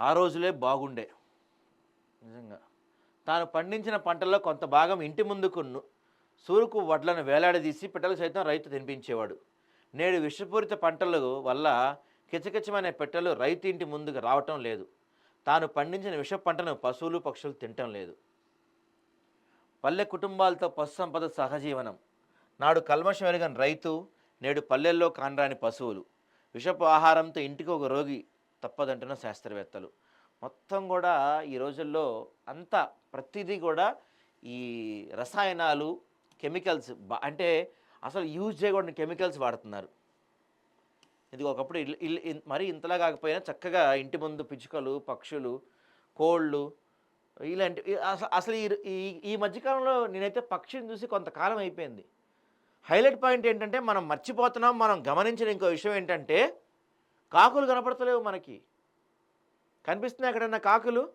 ఆ రోజులే బాగుండే. నిజంగా. తాను పండించిన పంటల్లో కొంత భాగం ఇంటి ముందుకు ను- సూరుకు వడ్లను వేలాడదీసి పిట్టలు సైతం రైతు తినిపించేవాడు. నేడు విషపూరిత పంటల వల్ల కిచకిచమనే పెట్టెలు రైతు ఇంటి ముందుకు రావటం లేదు. తాను పండించిన విష పంటను పశువులు పక్షులు తినటం లేదు. పల్లె కుటుంబాలతో పశు సంపద సహజీవనం. నాడు కల్మషం ఎరగని రైతు నేడు పల్లెల్లో కానరాని పశువులు. విషపు ఆహారంతో ఇంటికి ఒక రోగి తప్పదంటున్న శాస్త్రవేత్తలు. మొత్తం కూడా ఈ రోజుల్లో అంతా ప్రతిదీ కూడా ఈ రసాయనాలు కెమికల్స్ అంటే అసలు యూజ్ చేయకూడని కెమికల్స్ వాడుతున్నారు. ఇది ఒకప్పుడు ఇల్లు ఇల్లు మరీ ఇంతలా కాకపోయినా చక్కగా ఇంటి ముందు పిచ్చుకలు పక్షులు కోళ్ళు ఇలాంటి అసలు ఈ ఈ ఈ మధ్యకాలంలో నేనైతే పక్షిని చూసి కొంతకాలం అయిపోయింది. హైలైట్ పాయింట్ ఏంటంటే మనం మర్చిపోతున్నాం మనం గమనించిన ఇంకో విషయం ఏంటంటే కాకులు కనపడతలేవు మనకి. కనిపిస్తున్నాయి ఎక్కడన్నా కాకులు?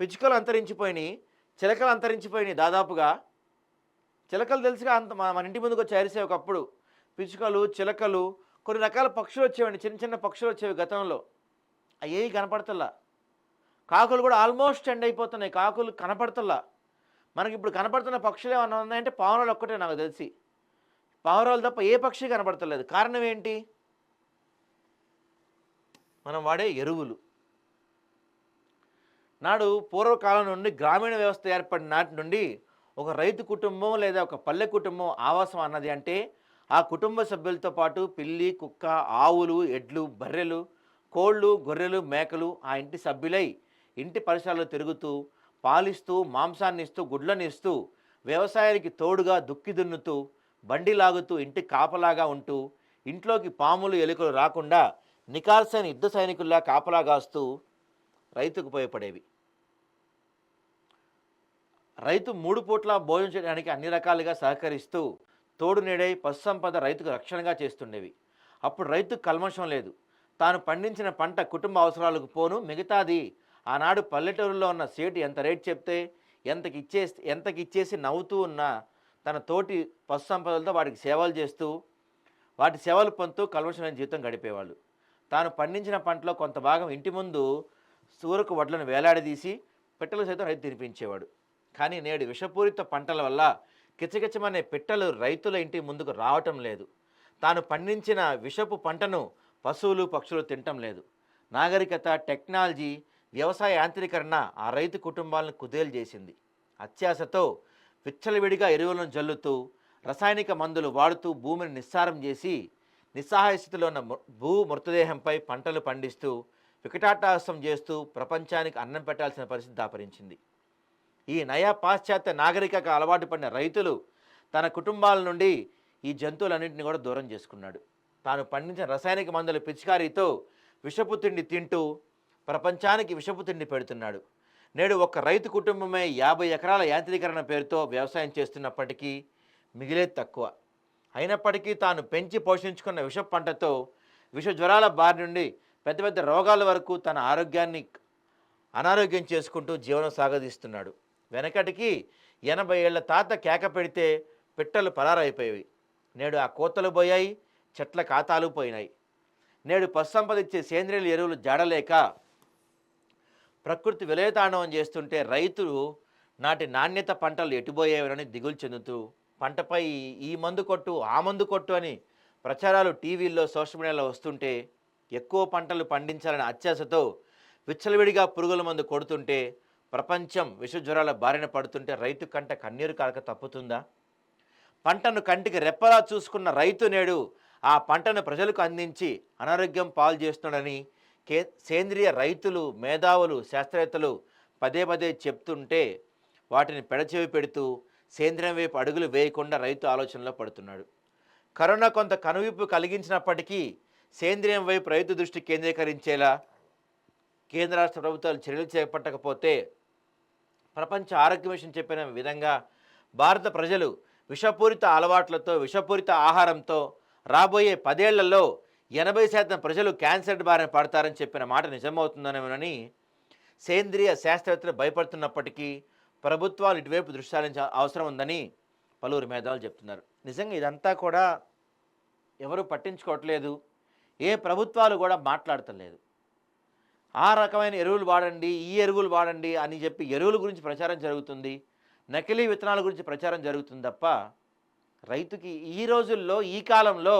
పిచ్చుకలు అంతరించిపోయినాయి చిలకలు అంతరించిపోయినాయి దాదాపుగా. చిలకలు తెలుసుగా అంత మన ఇంటి ముందుకు వచ్చి అరిసే ఒకప్పుడు. పిచ్చుకలు చిలకలు కొన్ని రకాల పక్షులు వచ్చేవండి చిన్న చిన్న పక్షులు వచ్చేవి గతంలో. అయ్యేవి కనపడతల్లా కాకులు కూడా ఆల్మోస్ట్ ఎండ్ అయిపోతున్నాయి కాకులు కనపడతల్లా మనకి ఇప్పుడు కనపడుతున్న పక్షులు ఏమన్నా ఉన్నాయంటే పావురాలు ఒక్కటే నాకు తెలిసి. పావురాలు తప్ప ఏ పక్షి కనపడతలేదు. కారణం ఏంటి? మనం వాడే ఎరువులు. నాడు పూర్వకాలం నుండి గ్రామీణ వ్యవస్థ ఏర్పడిన నాటి నుండి ఒక రైతు కుటుంబం లేదా ఒక పల్లె కుటుంబం ఆవాసం అన్నది అంటే ఆ కుటుంబ సభ్యులతో పాటు పిల్లి కుక్క ఆవులు ఎడ్లు బర్రెలు కోళ్ళు గొర్రెలు మేకలు ఆ ఇంటి సభ్యులై ఇంటి పరిసరాలు తిరుగుతూ పాలిస్తూ మాంసాన్ని ఇస్తూ గుడ్లను ఇస్తూ వ్యవసాయానికి తోడుగా దుక్కి దున్నుతూ బండి లాగుతూ ఇంటి కాపలాగా ఉంటూ ఇంట్లోకి పాములు ఎలుకలు రాకుండా నికార్సైన యుద్ధ సైనికుల్లా కాపలా కాస్తూ రైతుకు ఉపయోగపడేవి. రైతు మూడు పూట్ల భోజనం చేయడానికి అన్ని రకాలుగా సహకరిస్తూ తోడు నీడై పశుసంపద రైతుకు రక్షణగా చేస్తుండేవి. అప్పుడు రైతు కల్మషం లేదు. తాను పండించిన పంట కుటుంబ అవసరాలకు పోను. మిగతాది ఆనాడు పల్లెటూరులో ఉన్న సేటు ఎంత రేట్ చెప్తే ఎంతకి ఇచ్చేసి ఎంతకి ఇచ్చేసి నవ్వుతూ ఉన్న తన తోటి పశు సంపదలతో వాటికి సేవలు చేస్తూ వాటి సేవలు పొందుతూ కల్మషమైన జీవితం గడిపేవాళ్ళు. తాను పండించిన పంటలో కొంత భాగం ఇంటి ముందు సూరకు వడ్లను వేలాడదీసి పెట్టెలు సైతం రైతు తినిపించేవాడు. కానీ నేడు విషపూరిత పంటల వల్ల కిచకిచమనే పెట్టెలు రైతుల ఇంటి ముందుకు రావటం లేదు. తాను పండించిన విషపు పంటను పశువులు పక్షులు తినటం లేదు. నాగరికత టెక్నాలజీ వ్యవసాయ యాంత్రీకరణ ఆ రైతు కుటుంబాలను కుదేలు చేసింది. అత్యాశతో విచ్చలవిడిగా ఎరువులను జల్లుతూ రసాయనిక మందులు వాడుతూ భూమిని నిస్సారం చేసి నిస్సహాయ స్థితిలో ఉన్న మృ- భూ మృతదేహంపై పంటలు పండిస్తూ వికటాటాసం చేస్తూ ప్రపంచానికి అన్నం పెట్టాల్సిన పరిస్థితి దాపరించింది. ఈ నయా పాశ్చాత్య నాగరికకు అలవాటు పడిన రైతులు తన కుటుంబాల నుండి ఈ జంతువులన్నింటినీ కూడా దూరం చేసుకున్నాడు. తాను పండించిన రసాయనిక మందుల పిచికారీతో విషపు తిండి తింటూ ప్రపంచానికి విషపు తిండి పెడుతున్నాడు. నేడు ఒక రైతు కుటుంబమే యాభై ఎకరాల యాంత్రీకరణ పేరుతో వ్యవసాయం చేస్తున్నప్పటికీ మిగిలేది తక్కువ. అయినప్పటికీ తాను పెంచి పోషించుకున్న విష పంటతో విష జ్వరాల బారి నుండి పెద్ద పెద్ద రోగాల వరకు తన ఆరోగ్యాన్ని అనారోగ్యం చేసుకుంటూ జీవనం సాగదీస్తున్నాడు. వెనకటికి ఎనభై ఏళ్ళ తాత కేక పెడితే పిట్టలు పరారైపోయేవి. నేడు ఆ కోతలు పోయాయి చెట్ల ఖాతాలు పోయినాయి. నేడు పశుసంపద ఇచ్చే సేంద్రియ ఎరువులు జాడలేక ప్రకృతి విలయతాండవం చేస్తుంటే రైతులు నాటి నాణ్యత పంటలు ఎటుపోయేవని దిగులు చెందుతూ పంటపై ఈ మందు కొట్టు ఆ మందు కొట్టు అని ప్రచారాలు టీవీల్లో సోషల్ మీడియాలో వస్తుంటే ఎక్కువ పంటలు పండించాలనే అత్యాశతో విచ్చలవిడిగా పురుగుల మందు కొడుతుంటే ప్రపంచం విషజ్వరాల బారిన పడుతుంటే రైతు కంట కన్నీరు కాలక తప్పుతుందా? పంటను కంటికి రెప్పలా చూసుకున్న రైతు నేడు ఆ పంటను ప్రజలకు అందించి అనారోగ్యం పాలు చేస్తున్నాడని కే సేంద్రియ రైతులు మేధావులు శాస్త్రవేత్తలు పదే పదే చెప్తుంటే వాటిని పెడచెవి పెడుతూ సేంద్రియం వైపు అడుగులు వేయకుండా రైతు ఆలోచనలో పడుతున్నాడు. కరోనా కొంత కనువిప్పు కలిగించినప్పటికీ సేంద్రియం వైపు రైతు దృష్టి కేంద్రీకరించేలా కేంద్ర రాష్ట్ర ప్రభుత్వాలు చర్యలు చేపట్టకపోతే ప్రపంచ ఆరోగ్య మిషన్ చెప్పిన విధంగా భారత ప్రజలు విషపూరిత అలవాట్లతో విషపూరిత ఆహారంతో రాబోయే పదేళ్ళలో ఎనభై శాతం ప్రజలు క్యాన్సర్ బారిన పడతారని చెప్పిన మాట నిజమవుతుందనేమోనని సేంద్రియ శాస్త్రవేత్తలు భయపడుతున్నప్పటికీ ప్రభుత్వాలు ఇటువైపు దృష్టి సారించ అవసరం ఉందని పలువురు మేధావులు చెప్తున్నారు. నిజంగా ఇదంతా కూడా ఎవరు పట్టించుకోవట్లేదు. ఏ ప్రభుత్వాలు కూడా మాట్లాడతలేదు ఆ రకమైన ఎరువులు వాడండి ఈ ఎరువులు వాడండి అని చెప్పి ఎరువుల గురించి ప్రచారం జరుగుతుంది. నకిలీ విత్తనాల గురించి ప్రచారం జరుగుతుంది తప్ప రైతుకి ఈ రోజుల్లో ఈ కాలంలో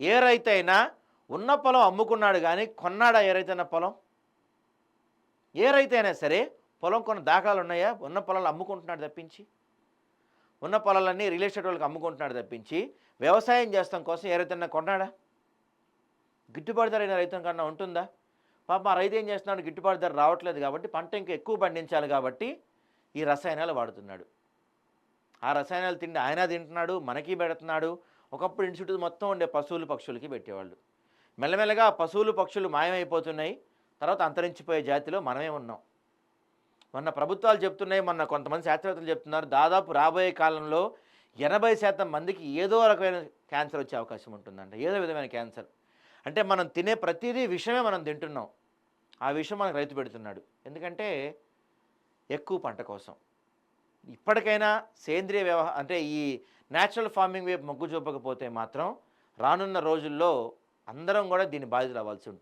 ఏ రైతైనా ఉన్న పొలం అమ్ముకున్నాడు కానీ కొన్నాడా ఏ రైతైనా పొలం? ఏ రైతైనా సరే పొలం కొన్ని దాఖలాలు ఉన్నాయా? ఉన్న పొలాలు అమ్ముకుంటున్నాడు తప్పించి. ఉన్న పొలాలన్నీ రియల్ ఎస్టేట్ వాళ్ళకి అమ్ముకుంటున్నాడు తప్పించి వ్యవసాయం చేస్తాం కోసం ఏ రైతన్నా కొన్నాడా? గిట్టుబాటు ధర అయిన రైతు కన్నా ఉంటుందా? పాప ఆ రైతు ఏం చేస్తున్నాడు? గిట్టుబాటు ధర రావట్లేదు కాబట్టి పంట ఇంకా ఎక్కువ పండించాలి కాబట్టి ఈ రసాయనాలు వాడుతున్నాడు. ఆ రసాయనాలు తిండి ఆయన తింటున్నాడు మనకి పెడుతున్నాడు. ఒకప్పుడు ఇన్స్టిట్యూట్ మొత్తం ఉండే పశువులు పక్షులకి పెట్టేవాళ్ళు. మెల్లమెల్లగా పశువులు పక్షులు మాయమైపోతున్నాయి. తర్వాత అంతరించిపోయే జాతిలో మనమే ఉన్నాం. మొన్న ప్రభుత్వాలు చెప్తున్నాయి మొన్న కొంతమంది శాస్త్రవేత్తలు చెప్తున్నారు దాదాపు రాబోయే కాలంలో ఎనభై శాతం మందికి ఏదో రకమైన క్యాన్సర్ వచ్చే అవకాశం ఉంటుందంట. ఏదో విధమైన క్యాన్సర్. అంటే మనం తినే ప్రతిదీ విషమే మనం తింటున్నాం. ఆ విషయం మనకు రైతు పెడుతున్నాడు. ఎందుకంటే ఎక్కువ పంట కోసం. ఇప్పటికైనా సేంద్రియ వ్యవహ అంటే ఈ న్యాచురల్ ఫార్మింగ్ వైపు మొగ్గు చూపకపోతే మాత్రం రానున్న రోజుల్లో అందరం కూడా దీని బాధ్యతలు అవ్వాల్సి ఉంటుంది.